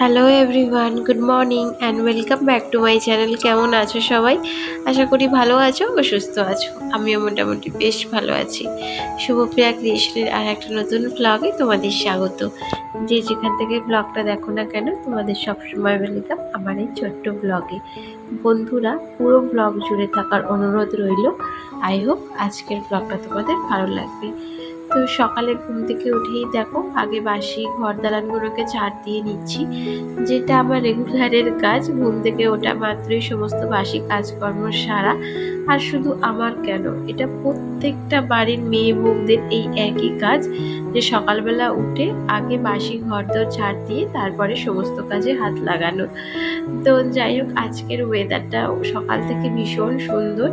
Hello everyone good morning and welcome back to my channel কেমন আছো সবাই? আশা করি ভালো আছো ও সুস্থ আছো। আমিও মোটামুটি বেশ ভালো আছি। শুভপ্রিয়া ক্রিয়েশনের আর একটা নতুন ব্লগে তোমাদের স্বাগত। যে যেখান থেকে ব্লগটা দেখো না কেন, তোমাদের সবসময় ওয়েলকাম আমার এই ছোট্ট ব্লগে বন্ধুরা, পুরো ব্লগ জুড়ে থাকার অনুরোধ রইল। আই হোপ আজকের ব্লগটা তোমাদের ভালো লাগবে। তো সকালে ঘুম থেকে উঠেই দেখো, আগে বাসি ঘর দালানগুলোকে ঝাড় দিয়ে নিচ্ছি। যেটা আমার রেগুলারের কাজ, ঘুম থেকে ওঠা মাত্রই সমস্ত বাসি কাজকর্ম সারা। আর শুধু আমার কেন? এটা প্রত্যেকটা বাড়ির মেয়ে বউদের এই একই কাজ, যে সকালবেলা উঠে আগে বাসি ঘরদোর ঝাড় দিয়ে তারপরে সমস্ত কাজে হাত লাগানো। তো যাই হোক, আজকের ওয়েদারটা সকাল থেকে ভীষণ সুন্দর।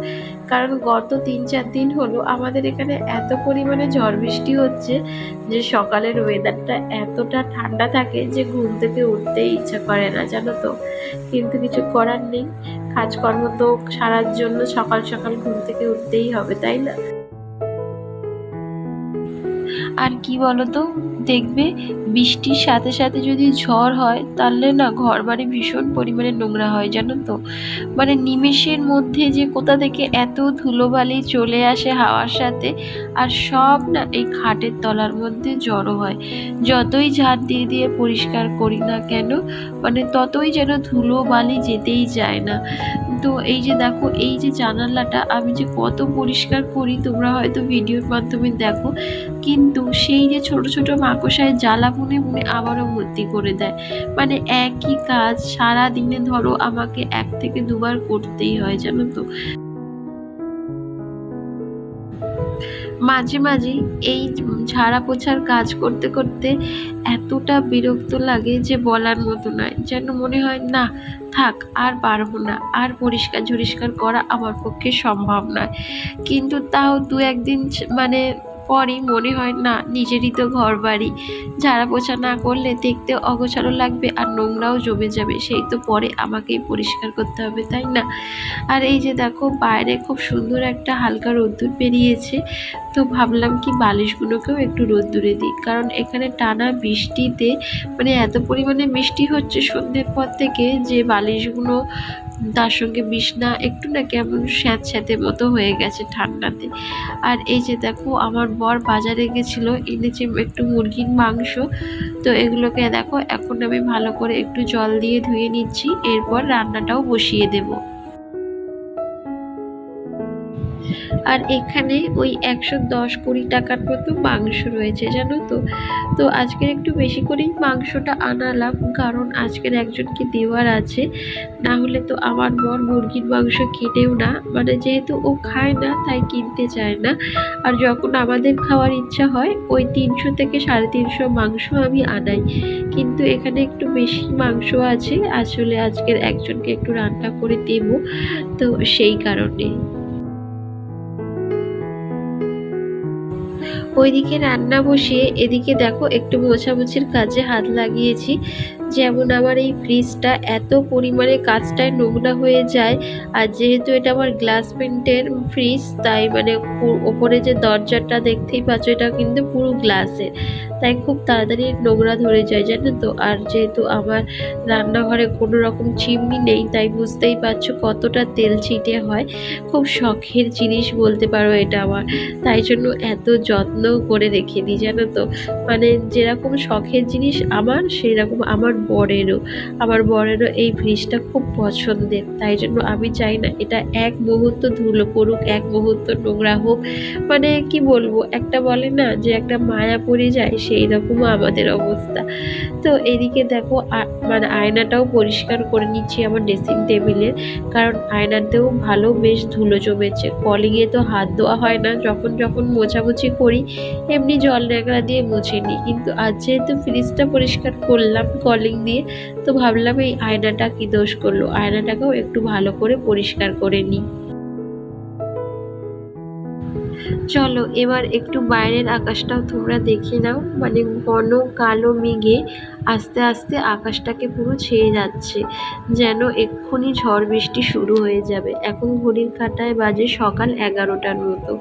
কারণ গত তিন চার দিন হলো আমাদের এখানে এত পরিমাণে ঝড় হচ্ছে, যে সকালের ওয়েদারটা এতটা ঠান্ডা থাকে যে ঘুম থেকে উঠতেই ইচ্ছা করে না, জানো তো। কিন্তু কিছু করার নেই। কাজকর্ম তো সারার জন্য সকাল সকাল ঘুম থেকে উঠতেই হবে, তাই না? আর কি বলতো? দেখবে বৃষ্টির সাথে সাথে যদি ঝড় হয়, তাহলে না ঘর বাড়ি ভীষণ পরিমাণে নোংরা হয়, জানো তো? মানে নিমেষের মধ্যে যে কোথা থেকে এত ধুলোবালি চলে আসে হাওয়ার সাথে, আর সব না এই খাটের তলার মধ্যে জড়ো হয়। যতই ঝাড় দিয়ে দিয়ে পরিষ্কার করি না কেন মানে ততই যেন ধুলো বালি যেতেই যায় না। তো এই যে দেখো, এই যে জানালাটা আমি যে কত পরিষ্কার করি, তোমরা হয়তো ভিডিওর মাধ্যমে দেখো, কিন্তু সেই যে ছোট ছোট মাকড়সায় জ্বালা বুনে বুনে আবারও ভর্তি করে দেয়। মানে একই কাজ সারা দিনে ধরো আমাকে এক থেকে দুবার করতেই হয়, জানো তো। মাঝে মাঝে এই ঝাড়া পোছার কাজ করতে করতে এতটা বিরক্ত লাগে যে বলার মতো নয়। যেন মনে হয়, না, থাক, আর পারব না, আর পরিষ্কার ঝরিষ্কার করা আমার পক্ষে সম্ভব নয়। কিন্তু তাও দু একদিন মানে পরই মনে হয়, না, নিজেরই তো ঘর বাড়ি ঝাড়া পোছা না করলে দেখতে অগোছালো লাগবে আর নোংরাও জমে যাবে। সেই তো পরে আমাকেই পরিষ্কার করতে হবে, তাই না? আর এই যে দেখো, বাইরে খুব সুন্দর একটা হালকা রোদ্দুর বেরিয়েছে। তো ভাবলাম কি বালিশগুলোকেও একটু রোদ্দুরে দিই। কারণ এখানে টানা বৃষ্টিতে মানে এত পরিমাণে বৃষ্টি হচ্ছে সন্ধ্যের পর থেকে যে বালিশগুলো তার সঙ্গে বিছনা একটু না কেমন স্যাঁত স্যাঁতের মতো হয়ে গেছে ঠান্ডাতে। আর এই যে দেখো, আমার বর বাজারে গেছিল, এনেছে একটু মুরগির মাংস। তো এগুলোকে দেখো, এখন আমি ভালো করে একটু জল দিয়ে ধুয়ে নিচ্ছি, এরপর রান্নাটাও বসিয়ে দেবো। আর এখানে ওই একশো দশ কুড়ি টাকার মতো মাংস রয়েছে, জানো তো? তো আজকের একটু বেশি করেই মাংসটা আনালাম, কারণ আজকের একজনকে দেওয়ার আছে। না হলে তো আমার বর মুরগির মাংস কিনেও না মানে যেহেতু ও খায় না, তাই কিনতে চায় না। আর যখন আমাদের খাওয়ার ইচ্ছা হয়, ওই তিনশো থেকে সাড়ে তিনশো মাংস আমি আনাই। কিন্তু এখানে একটু বেশি মাংস আছে, আসলে আজকের একজনকে একটু রান্না করে দেব, তো সেই কারণে। ওইদিকে রান্না বসিয়ে এদিকে দেখো একটু মোছামুছির কাজে হাত লাগিয়েছি। যেমন আমার এই ফ্রিজটা এত পরিমাণে কাজটায় নোংরা হয়ে যায়, আর যেহেতু এটা আমার গ্লাস পেন্টের ফ্রিজ তাই মানে ওপরে যে দরজাটা দেখতেই পাচ্ছ, এটা কিন্তু পুরো গ্লাসের তাই খুব তাড়াতাড়ি নোংরা ধরে যায়, জানো তো? আর যেহেতু আমার রান্নাঘরে কোনো রকম চিমনি নেই, তাই বুঝতেই পারছ কতটা তেল ছিটে হয়। খুব শখের জিনিস বলতে পারো এটা আমার। তাই জন্য এত যত্ন করে রেখে দিই, জানো তো? মানে যেরকম শখের জিনিস আমার সেই রকম আমার বরেরও। আমার বরেরও এই ফ্রিজটা খুব পছন্দের, তাই জন্য আমি চাই না এটা এক মুহূর্ত ধুলো পড়ুক, এক মুহূর্ত নোংরা হোক। মানে কি বলব, একটা বলে না যে একটা মায়া পড়ে যায়, সেই রকমও আমাদের অবস্থা। তো এদিকে দেখো মানে আয়নাটাও পরিষ্কার করে নিচ্ছি আমার ড্রেসিং টেবিলের কারণ আয়নাতেও ভালো বেশ ধুলো জমেছে। কলিংয়ে তো হাত দেওয়া হয় না, যখন যখন মোছামুছি করি, এমনি জল ন্যাকড়া দিয়ে মুছে নিই। কিন্তু আজ যেহেতু ফ্রিজটা পরিষ্কার করলাম, কলিং দিয়ে। তো ভাবলাম এই আয়নাটা কি দোষ করল? আয়নাটাকেও একটু ভালো করে পরিষ্কার করে নি চলো, এবার একটু বাইরের আকাশটাও তোমরা দেখে নাও। মানে ঘন, কালো, মেঘে আস্তে আস্তে আকাশটাকে পুরো ছেয়ে যাচ্ছে, যেন এক্ষুনি ঝড় বৃষ্টি শুরু হয়ে যাবে। এখন ঘড়ির কাঁটায় বাজে সকাল এগারোটার মতো।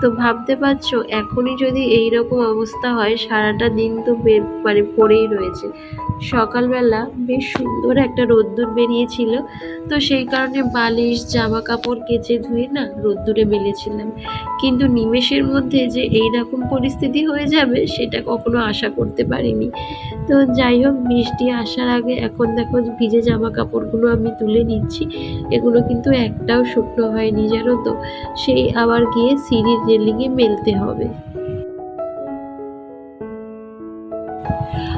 তো ভাবতে পারছ, এখনই যদি এই রকম অবস্থা হয়, সারাটা দিন তো মানে পড়েই রয়েছে। সকালবেলা বেশ সুন্দর একটা রোদ্দুর বেরিয়েছিল। তো সেই কারণে বালিশ জামা কাপড় কেচে ধুয়ে না রোদ্দুরে মেলেছিলাম। কিন্তু নিমেষের মধ্যে যে এই রকম পরিস্থিতি হয়ে যাবে, সেটা কখনো আশা করতে পারিনি। তো যাই হোক বৃষ্টি আসার আগে এখন দেখো ভিজে জামা কাপড়গুলো আমি তুলে নিচ্ছি। এগুলো কিন্তু একটাও শুকনো হয়নি, জানো তো? সেই আবার গিয়ে সিঁড়ির রেলিংয়ে মেলতে হবে।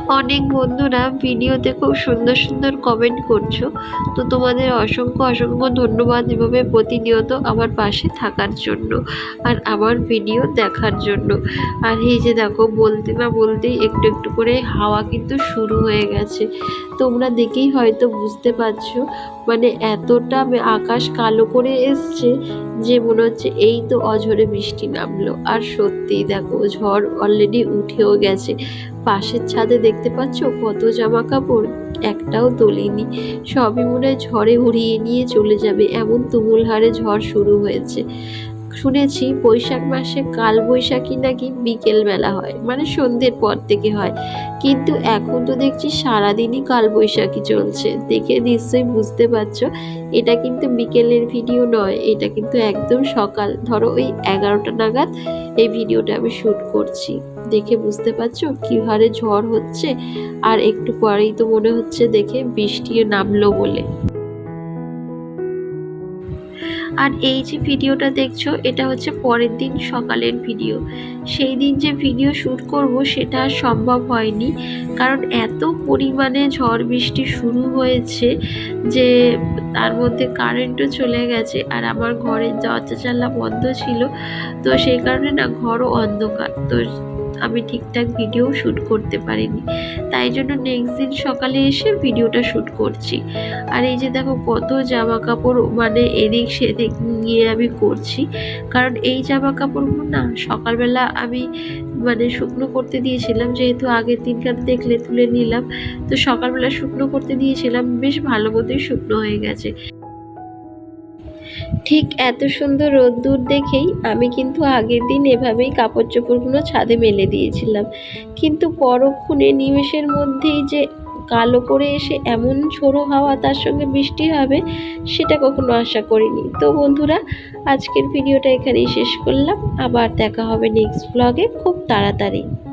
অনেক বন্ধুরা ভিডিওতে খুব সুন্দর সুন্দর কমেন্ট করছ। তো তোমাদের অসংখ্য অসংখ্য ধন্যবাদ এভাবে প্রতিনিয়ত আমার পাশে থাকার জন্য আর আমার ভিডিও দেখার জন্য। আর এই যে দেখো, বলতে না বলতেই একটু একটু করে হাওয়া কিন্তু শুরু হয়ে গেছে। তোমরা দেখেই হয়তো বুঝতে পারছ মানে এতটা আকাশ কালো করে এসছে যে মনে হচ্ছে এই তো অঝরে বৃষ্টি নামলো। আর সত্যিই দেখো, ঝড় অলরেডি উঠেও গেছে। পাশের ছাদে দেখতে পাচ্ছ কত জামা কাপড় একটাও তোলেনি। সবই মনে হয় ঝড়ে উড়িয়ে নিয়ে চলে যাবে। এমন তুমুল হারে ঝড় শুরু হয়েছে। শুনেছি বৈশাখ মাসে কাল বৈশাখী নাকি বিকেল বেলা হয় মানে সন্ধ্যের পর থেকে হয়। কিন্তু এখন তো দেখছি সারাদিনই কাল বৈশাখী চলছে। দেখে নিশ্চয়ই বুঝতে পারছ, এটা কিন্তু বিকেলের ভিডিও নয়, এটা কিন্তু একদম সকাল। ধরো ওই এগারোটা নাগাদ এই ভিডিওটা আমি শ্যুট করছি। দেখে বুঝতে পারছ কি হারে ঝড় হচ্ছে? আর একটু পরেই তো মনে হচ্ছে দেখে বৃষ্টিও নামলো বলে। আর এই যে ভিডিওটা দেখছ, এটা হচ্ছে পরের দিন সকালের ভিডিও। সেই দিন যে ভিডিও শ্যুট করব, সেটা সম্ভব হয়নি। কারণ এত পরিমাণে ঝড় বৃষ্টি শুরু হয়েছে যে তার মধ্যে কারেন্টও চলে গেছে আর আমার ঘরের দরজা জানলা বন্ধ ছিল। তো সেই কারণে না, ঘরও অন্ধকার। তো আমি ঠিকঠাক ভিডিও শ্যুট করতে পারিনি। তাই জন্য নেক্সট দিন সকালে এসে ভিডিওটা শ্যুট করছি। আর এই যে দেখো কত জামা কাপড় মানে এদিক সেদিক নিয়ে আমি করছি। কারণ এই জামা কাপড়গুলো না সকালবেলা আমি মানে শুকনো করতে দিয়েছিলাম, যেহেতু আগের দিনকার দেখলে তুলে নিলাম। তো সকালবেলা শুকনো করতে দিয়েছিলাম, বেশ ভালো মতোই শুকনো হয়ে গেছে। ঠিক এত সুন্দর রোদ্দুর দেখেই আমি কিন্তু আগের দিন এভাবেই কাপড় চোপড়গুলো ছাদে মেলে দিয়েছিলাম। কিন্তু পরক্ষণে নিমেষের মধ্যেই যে কালো করে এসে এমন ঝোড়ো হাওয়া তার সঙ্গে বৃষ্টি হবে, সেটা কখনো আশা করিনি। তো বন্ধুরা, আজকের ভিডিওটা এখানেই শেষ করলাম। আবার দেখা হবে নেক্সট ব্লগে খুব তাড়াতাড়ি।